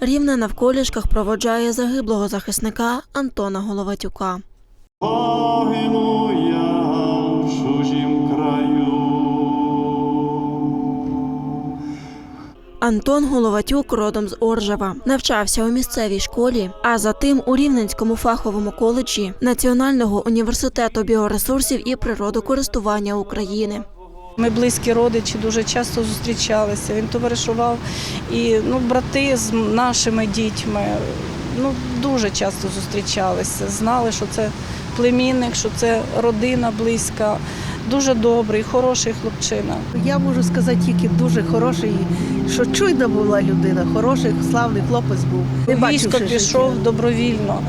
Рівне навколішках проводжає загиблого захисника Антона Головатюка. Погину я в чужім краю. Антон Головатюк родом з Оржева. Навчався у місцевій школі, а затим у Рівненському фаховому коледжі Національного університету біоресурсів і природокористування України. Ми близькі родичі дуже часто зустрічалися. Він товаришував і ну, брати з нашими дітьми ну, дуже часто зустрічалися. Знали, що це племінник, що це родина близька. Дуже добрий, хороший хлопчина. Я можу сказати тільки дуже хороший, що чуйна була людина, хороший, славний хлопець був. Не Військо пішов життя. добровільно,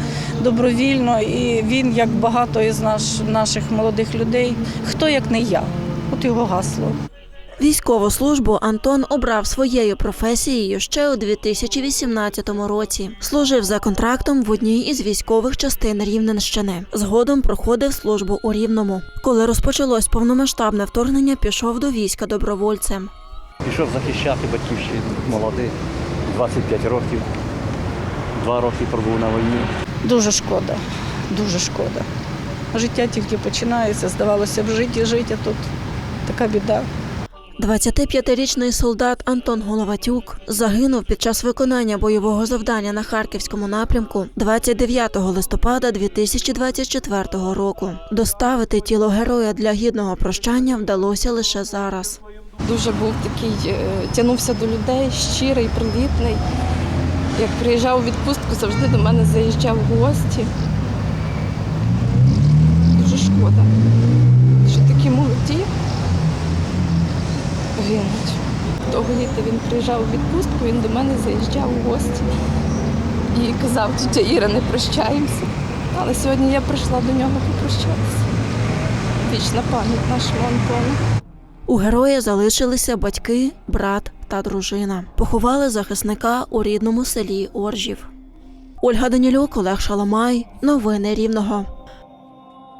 добровільно, і він, як багато із наш, наших молодих людей, хто як не я. От його гасло. Військову службу Антон обрав своєю професією ще у 2018 році. Служив за контрактом в одній із військових частин Рівненщини. Згодом проходив службу у Рівному. Коли розпочалось повномасштабне вторгнення, пішов до війська добровольцем. Пішов захищати батьківщину молодий, 25 років. Два роки пробув на війні. Дуже шкода, дуже шкода. Життя тільки починається, здавалося б, жити, жити, а тут така біда. 25-річний солдат Антон Головатюк загинув під час виконання бойового завдання на харківському напрямку 29 листопада 2024 року. Доставити тіло героя для гідного прощання вдалося лише зараз. дуже був такий, е, тягнувся до людей, щирий, привітний. Як приїжджав у відпустку, завжди до мене заїжджав в гості. Дуже шкода, що такі молоді гинуть. Того літа він приїжджав у відпустку, він до мене заїжджав у гості і казав, тетя Іра, не прощаємося. Але сьогодні я прийшла до нього попрощатися. Вічна пам'ять нашому Антону. У героя залишилися батьки, брат та дружина. Поховали захисника у рідному селі Оржів. Ольга Данілюк, Олег Шаламай. Новини Рівного.